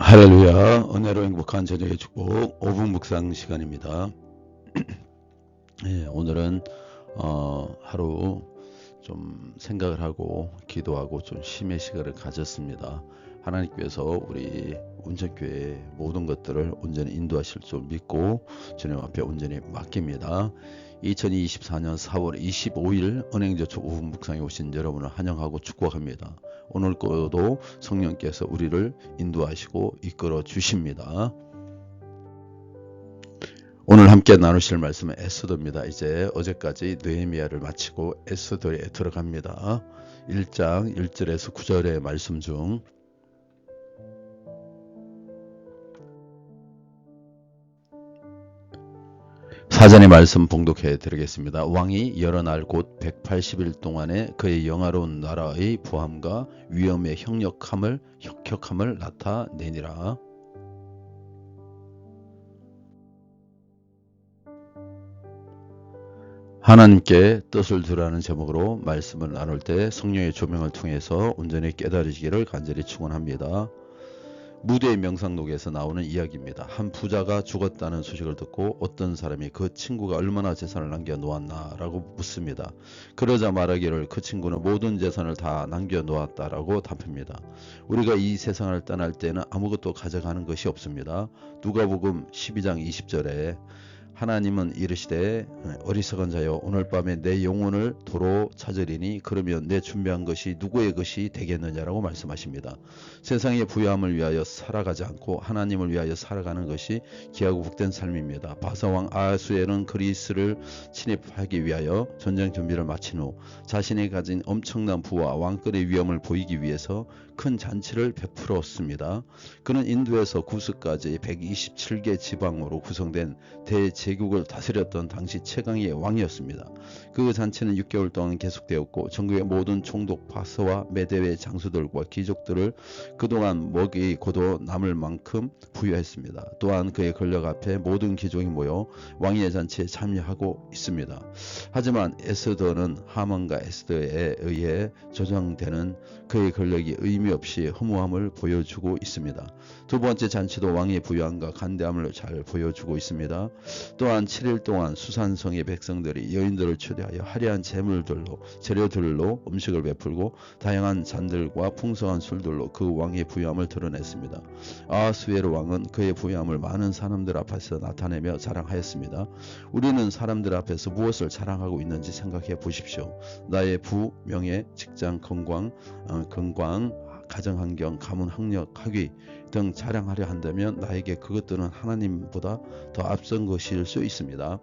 할렐루야. 은혜로 행복한 저녁의 축복 5분 묵상 시간입니다. 예, 오늘은 어, 하루 좀 생각을 하고 기도하고 좀 쉼의 시간을 가졌습니다. 하나님께서 우리 운전교회 모든 것들을 온전히 인도하실 줄 믿고 주님 앞에 온전히 맡깁니다. 2024년 4월 25일 은행저축 5분 묵상에 오신 여러분을 환영하고 축복합니다. 오늘 거도 성령께서 우리를 인도하시고 이끌어 주십니다. 오늘 함께 나누실 말씀은 에스더입니다. 이제 어제까지 느헤미야를 마치고 에스더에 들어갑니다. 1장 1절에서 9절의 말씀 중 사전의 말씀 봉독해 드리겠습니다. 왕이 여러 날 곧 180일 동안에 그의 영화로운 나라의 부함과 위엄의 형력함을 혁혁함을 나타내니라. 하나님께 뜻을 두라는 제목으로 말씀을 나눌 때 성령의 조명을 통해서 온전히 깨달으시기를 간절히 축원합니다. 무대의 명상록에서 나오는 이야기입니다. 한 부자가 죽었다는 소식을 듣고 어떤 사람이 그 친구가 얼마나 재산을 남겨 놓았나 라고 묻습니다. 그러자 말하기를 그 친구는 모든 재산을 다 남겨 놓았다라고 답합니다. 우리가 이 세상을 떠날 때는 아무것도 가져가는 것이 없습니다. 누가복음 12장 20절에 하나님은 이르시되 어리석은 자여 오늘 밤에 내 영혼을 도로 찾으리니 그러면 내 준비한 것이 누구의 것이 되겠느냐라고 말씀하십니다. 세상의 부유함을 위하여 살아가지 않고 하나님을 위하여 살아가는 것이 기하고 복된 삶입니다. 바사왕 아수에는 그리스를 침입하기 위하여 전쟁 준비를 마친 후 자신이 가진 엄청난 부와 왕권의 위엄을 보이기 위해서 큰 잔치를 베풀었습니다. 그는 인도에서 구스까지 127개 지방으로 구성된 대 제국을 다스렸던 당시 최강의 왕이었습니다. 그 잔치는 6개월 동안 계속되었고 전국의 모든 총독 파스와 메대의 장수들과 귀족들을 그동안 먹이 고도 남을 만큼 부여했습니다. 또한 그의 권력 앞에 모든 귀족이 모여 왕의 잔치에 참여하고 있습니다. 하지만 에스더는 하만과 에스더에 의해 조정되는 그의 권력이 의미 없이 허무함을 보여주고 있습니다. 두 번째 잔치도 왕의 부유함과 간대함을 잘 보여주고 있습니다. 또한 7일 동안 수산성의 백성들이 여인들을 초대하여 화려한 재물들로 재료들로 음식을 베풀고 다양한 잔들과 풍성한 술들로 그 왕의 부유함을 드러냈습니다. 아스웨르 왕은 그의 부유함을 많은 사람들 앞에서 나타내며 자랑하였습니다. 우리는 사람들 앞에서 무엇을 자랑하고 있는지 생각해 보십시오. 나의 부, 명예, 직장, 건강, 어, 건강, 가정환경, 가문, 학력, 학위 등 자랑하려 한다면 나에게 그것들은 하나님보다 더 앞선 것일 수 있습니다.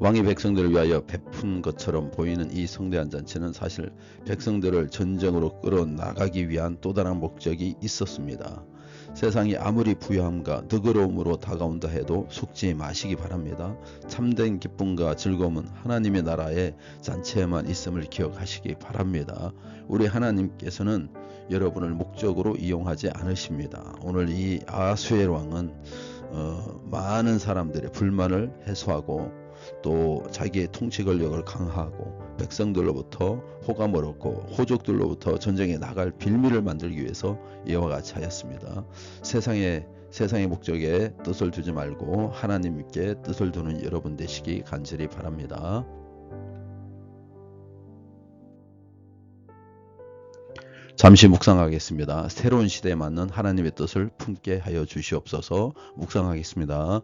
왕이 백성들을 위하여 베푼 것처럼 보이는 이 성대한 잔치는 사실 백성들을 전쟁으로 끌어나가기 위한 또 다른 목적이 있었습니다. 세상이 아무리 부유함과 너그러움으로 다가온다 해도 속지 마시기 바랍니다. 참된 기쁨과 즐거움은 하나님의 나라의 잔치에만 있음을 기억하시기 바랍니다. 우리 하나님께서는 여러분을 목적으로 이용하지 않으십니다. 오늘 이 아수엘 왕은 어, 많은 사람들의 불만을 해소하고 또 자기의 통치 권력을 강화하고 백성들로부터 호감을 얻고 호족들로부터 전쟁에 나갈 빌미를 만들기 위해서 이와 같이 하였습니다. 세상의 세상의 목적에 뜻을 두지 말고 하나님께 뜻을 두는 여러분 되시기 간절히 바랍니다. 잠시 묵상하겠습니다. 새로운 시대에 맞는 하나님의 뜻을 품게 하여 주시옵소서 묵상하겠습니다.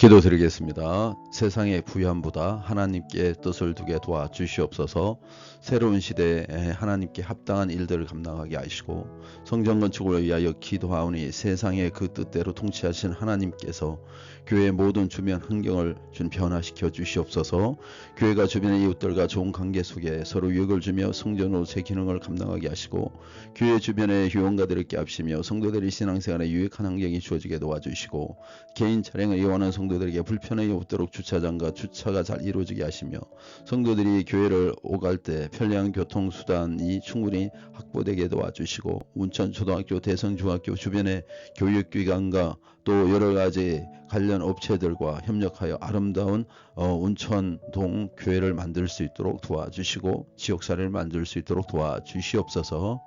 기도드리겠습니다. 세상의 부유함보다 하나님께 뜻을 두게 도와 주시옵소서. 새로운 시대에 하나님께 합당한 일들을 감당하게 하시고 성전 건축을 위하여 기도하오니 세상의 그 뜻대로 통치하신 하나님께서 교회 모든 주변 환경을 준 변화시켜 주시옵소서. 교회가 주변의 이웃들과 좋은 관계 속에 서로 유익을 주며 성전으로 제 기능을 감당하게 하시고 교회 주변의 유언가들을 있게 하시며 성도들의 신앙생활에 유익한 환경이 주어지게 도와주시고 개인 차량을 이용하는 성도 들에게 불편함이 없도록 주차장과 주차가 잘 이루어지게 하시며 성도들이 교회를 오갈 때 편리한 교통수단이 충분히 확보되게 도와주시고 운천 초등학교 대성 중학교 주변의 교육기관과 또 여러 가지 관련 업체들과 협력하여 아름다운 어, 운천동 교회를 만들 수 있도록 도와주시고 지역사를 만들 수 있도록 도와주시옵소서.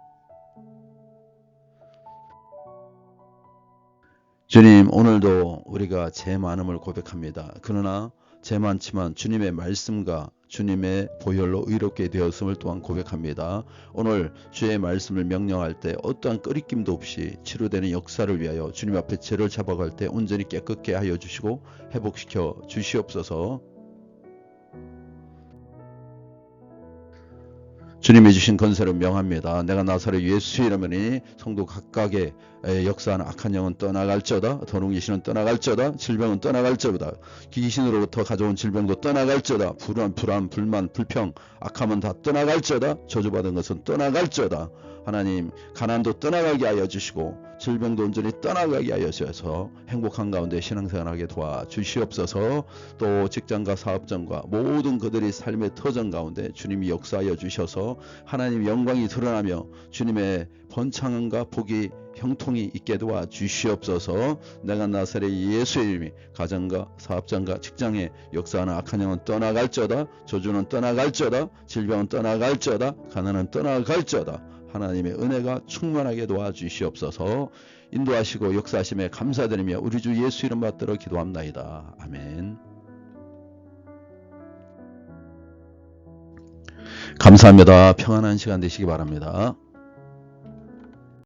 주님 오늘도 우리가 제 많음을 고백합니다. 그러나 제 많지만 주님의 말씀과 주님의 보혈로 의롭게 되었음을 또한 고백합니다. 오늘 주의 말씀을 명령할 때 어떠한 끄리낌도 없이 치료되는 역사를 위하여 주님 앞에 죄를 잡아갈 때 온전히 깨끗게 하여 주시고 회복시켜 주시옵소서. 주님이 주신 건설을 명합니다. 내가 나사렛 예수 이름이니 성도 각각의 역사하는 악한 영은 떠나갈저다. 더러운 귀신은 떠나갈저다. 질병은 떠나갈저다. 귀신으로부터 가져온 질병도 떠나갈저다. 불안, 불안, 불만, 불평, 악함은 다 떠나갈저다. 저주받은 것은 떠나갈저다. 하나님 가난도 떠나가게 하여 주시고 질병도 온전히 떠나가게 하여 주셔서 행복한 가운데 신앙생활하게 도와 주시옵소서. 또 직장과 사업장과 모든 그들의 삶의 터전 가운데 주님이 역사하여 주셔서 하나님 영광이 드러나며 주님의 번창함과 복이 형통이 있게 도와 주시옵소서. 내가 나사렛 예수의 이름이 가정과 사업장과 직장에 역사하는 악한 영은 떠나갈저다 저주는 떠나갈저다 질병은 떠나갈저다 가난은 떠나갈저다 하나님의 은혜가 충만하게 도와주시옵소서 인도하시고 역사하심에 감사드리며 우리 주 예수 이름 받들어 기도합나이다. 아멘. 감사합니다. 평안한 시간 되시기 바랍니다.